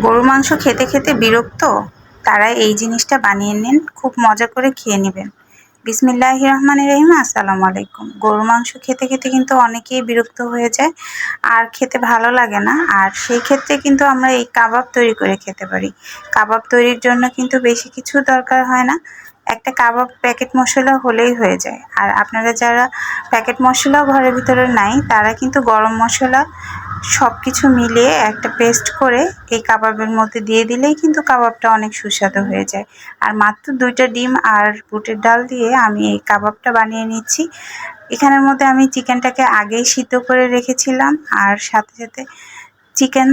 গরু মাংস খেতে খেতে বিরক্ত তারা এই জিনিসটা বানিয়ে নিন, খুব মজা করে খেয়ে নেবেন। বিসমিল্লাহ রহমান রহিম, আসসালামু আলাইকুম। গরু মাংস খেতে খেতে কিন্তু অনেকেই বিরক্ত হয়ে যায়, আর খেতে ভালো লাগে না। আর সেই ক্ষেত্রে কিন্তু আমরা এই কাবাব তৈরি করে খেতে পারি। কাবাব তৈরির জন্য কিন্তু বেশি কিছু দরকার হয় না। একটা কাবাব প্যাকেট মশলা হলেই হয়ে যায়। আর আপনারা যারা প্যাকেট মশলাও ঘরের ভিতরে নাই, তারা কিন্তু গরম মশলা সব কিছু মিলিয়ে একটা পেস্ট করে এই কাবাবের মধ্যে দিয়ে দিলেই কিন্তু কাবাবটা অনেক সুস্বাদু হয়ে যায়। আর মাত্র দুইটা ডিম আর বুটের ডাল দিয়ে আমি এই কাবাবটা বানিয়ে নিচ্ছি। এখানের মধ্যে আমি চিকেনটাকে আগেই সিদ্ধ করে রেখেছিলাম আর সাথে সাথে চিকেন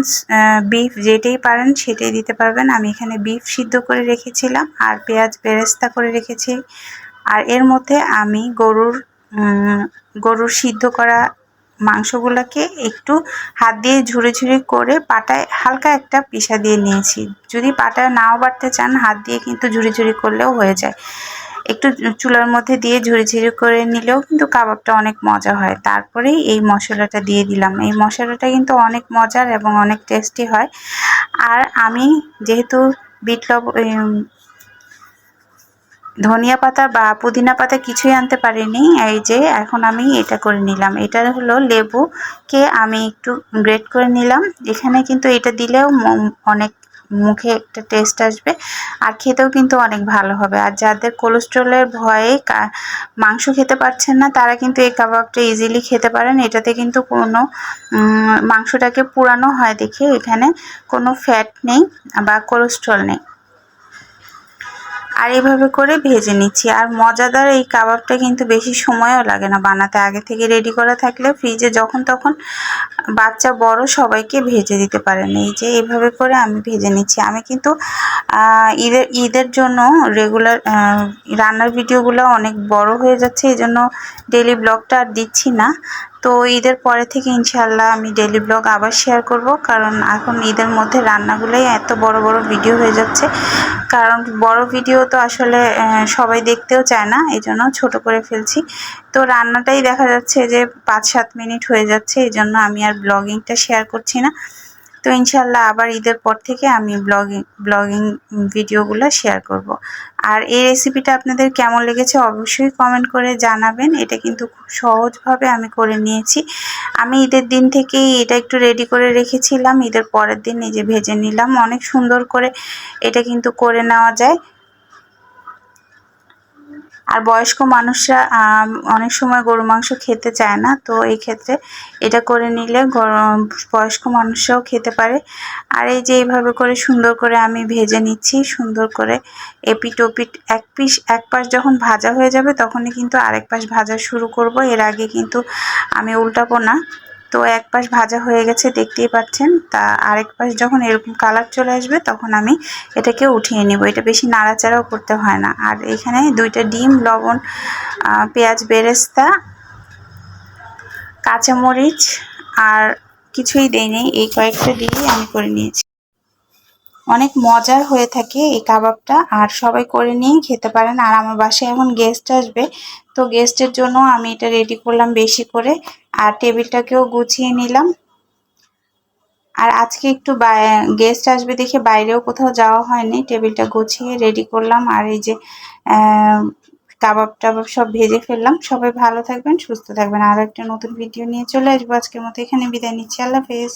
বিফ যেটাই পারেন সেটাই দিতে পারবেন। আমি এখানে বিফ সিদ্ধ করে রেখেছিলাম আর পেঁয়াজ বেরেস্তা করে রেখেছি। আর এর মধ্যে আমি গরুর গরুর সিদ্ধ করা মাংসগুলোকে একটু হাত দিয়ে ঝুড়ে ঝুড়ে করে পাটায় হালকা একটা পিসা দিয়ে নিয়েছি। যদি পাটায় নাও বাড়তে চান, হাত দিয়ে কিন্তু ঝুড়ি ঝুড়ি করলেও হয়ে যায়। একটু চুলার মধ্যে দিয়ে ঝুড়ি ঝুড়ি করে নিলেও কিন্তু কাবাবটা অনেক মজা হয়। তারপরেই এই মশলাটা দিয়ে দিলাম। এই মশলাটা কিন্তু অনেক মজার এবং অনেক টেস্টি হয়। আর আমি যেহেতু বিট লব ধনিয়া পাতা বা পুদিনা পাতা কিছুই আনতে পারিনি। এই যে, এখন আমি এটা করে নিলাম। এটা হলো লেবুকে আমি একটু গ্রেট করে নিলাম। এখানে কিন্তু এটা দিলেও অনেক মুখে একটা টেস্ট আসবে। আর খেতেও কিন্তু অনেক ভালো হবে। আর যাদের কোলেস্ট্রলের ভয়ে মাংস খেতে পারছেন না, তারা কিন্তু এই কাবাবটা ইজিলি খেতে পারেন। এটাতে কিন্তু কোনো মাংসটাকে পুরানো হয় দেখে এখানে কোনো ফ্যাট নেই বা কোলেস্ট্রল নেই। আর এভাবে করে ভেজে নিচ্ছি। আর মজাদার এই কাবাবটা কিন্তু বেশি সময়ও লাগে না বানাতে। আগে থেকে রেডি করা থাকলে ফ্রিজে যখন তখন বাচ্চা বড় সবাইকে ভেজে দিতে পারেন। এই যে এভাবে করে আমি ভেজে নিচ্ছি। আমি কিন্তু ঈদের ঈদের জন্য রেগুলার রান্নার ভিডিওগুলো অনেক বড় হয়ে যাচ্ছে। এই জন্য ডেলি ব্লগটা আর দিচ্ছি না। তো ঈদের পরে থেকে ইনশাল্লাহ আমি ডেলি ব্লগ আবার শেয়ার করব, কারণ এখন ঈদের মধ্যে রান্নাগুলোই এত বড় বড় ভিডিও হয়ে যাচ্ছে। কারণ বড় ভিডিও তো আসলে সবাই দেখতেও চায় না এই জন্য ছোটো করে ফেলছি। তো রান্নাটাই দেখা যাচ্ছে যে পাঁচ সাত মিনিট হয়ে যাচ্ছে এই জন্য আমি আর ব্লগিংটা শেয়ার করছি না। তো ইনশাল্লাহ আবার ঈদের পর থেকে আমি ব্লগিং ব্লগিং ভিডিওগুলো শেয়ার করব। আর এই রেসিপিটা আপনাদের কেমন লেগেছে অবশ্যই কমেন্ট করে জানাবেন। এটা কিন্তু খুব সহজভাবে আমি করে নিয়েছি। আমি ঈদের দিন থেকেই এটা একটু রেডি করে রেখেছিলাম। ঈদের পরের দিন নিজে ভেজে নিলাম। অনেক সুন্দর করে এটা কিন্তু করে নেওয়া যায়। আর বয়স্ক মানুষরা অনেক সময় গরু মাংস খেতে চায় না, তো এই ক্ষেত্রে এটা করে নিলে বয়স্ক মানুষরাও খেতে পারে। আর এই যে এইভাবে করে সুন্দর করে আমি ভেজে নিচ্ছি, সুন্দর করে এপিট ওপিট এক পিস, এক পাশ যখন ভাজা হয়ে যাবে তখনই কিন্তু আরেক পাশ ভাজা শুরু করব। এর আগে কিন্তু আমি উল্টাবো না। তো এক পাশ ভাজা হয়ে গেছে, দেখতেই পাচ্ছেন। তা আরেক পাশ যখন এরকম কালার চলে আসবে, তখন আমি এটাকে উঠিয়ে নেব। এটা বেশি নাড়াচাড়াও করতে হয় না। আর এখানে দুইটা ডিম, লবণ পেঁয়াজ, বেরেস্তা, কাঁচামরিচ আর কিছুই দেয়নি এই কয়েকটা দিয়েই আমি করে নিয়েছি। অনেক মজার হয়ে থাকে এই কাবাবটা। আর সবাই করে নিয়েই খেতে পারেন। আর আমার বাসায় এখন গেস্ট আসবে। তো গেস্টের জন্য আমি এটা রেডি করলাম বেশি করে। আর টেবিলটাকেও গুছিয়ে নিলাম। আর আজকে একটু গেস্ট আসবে দেখে বাইরেও কোথাও যাওয়া হয়নি। টেবিলটা গুছিয়ে রেডি করলাম আর এই যে কাবাব টাবাব সব ভেজে ফেললাম। সবাই ভালো থাকবেন, সুস্থ থাকবেন। আরও একটা নতুন ভিডিও নিয়ে চলে আসব। আজকের মতো এখানে বিদায় নিচ্ছি। আল্লাহ হাফেজ।